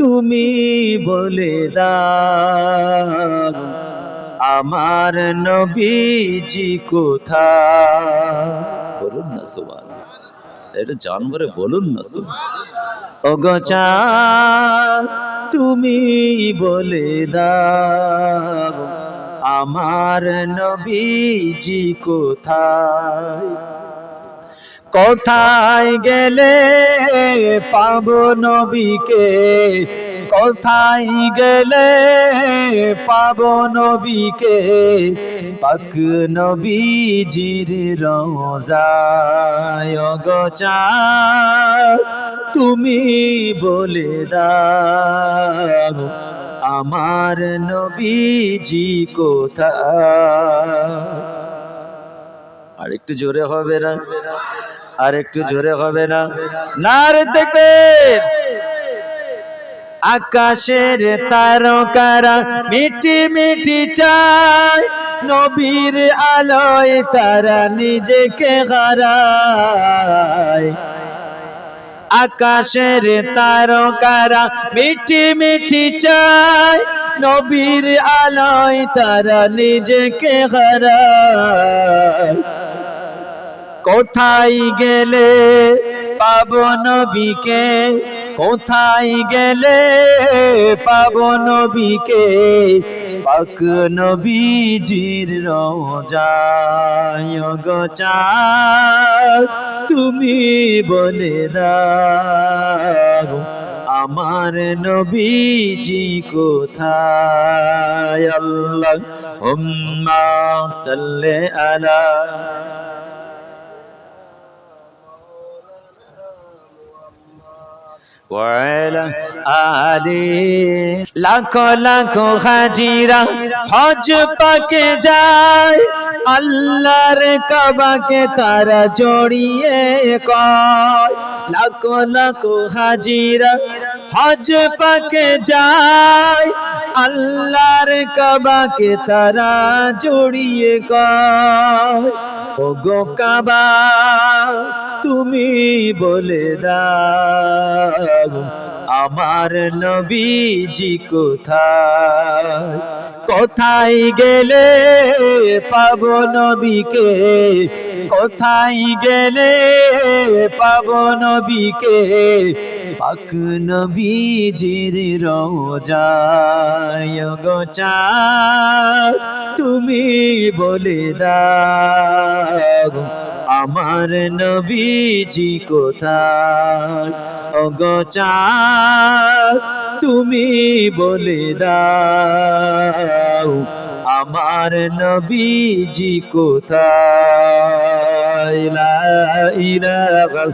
তুমি বলে দাও, আমার নবীজি কোথা বলুন না সুমান এটা জানবরে বলুন না সুমান অগচা তুমি বলে দাও, আমার নবীজি কোথায়? কোথায় গেলে পাব নবীকে? কোথায় গেলে পাব নবীকে? পাক নবীজির রোজায় গচা তুমি বলে দাও, আমার নবীজি কোথায়? আর একটু জোরে হবে না? আর একটু জোরে হবে না? না। রে দেখবে আকাশের তারকারা মিটি মিটি চায়। নবীর আলোয় তারা নিজেকে হারায়। আকাশের তারকারা মিটি মিটি চায়। নবীর আলোয় তারা নিজেকে হারায়। কোথায় গেলে পাব নবীকে? কোথায় গেলে পাব নবীকে? পাক নবীজির রোজায় গচা তুমি বলে দাও, আমার নবীজি কোথায়? আল্লাহ হুম্মা সাল্লি আলা وعلى آله লাখো লাখো হাজিরা হজ পাকে যায় আল্লাহর কাবাকে তারা জড়িয়ে কয় লাখো লাখো হাজিরা হজ পাকে যায় আল্লাহর কাবাকে তারা জড়িয়ে কয় ও গো কাবা তুমি বলে দাও, আমার নবীজি কোথায়? কোথায় গেলে পাব নবীকে? কোথায় গেলে পাব নবীকে? পাক নবীজির রোজায় গোচা তুমি বলে দাও আমার নবীজি কোথায়? অগচা তুমি বলে দাও আমার নবীজি কোথায়?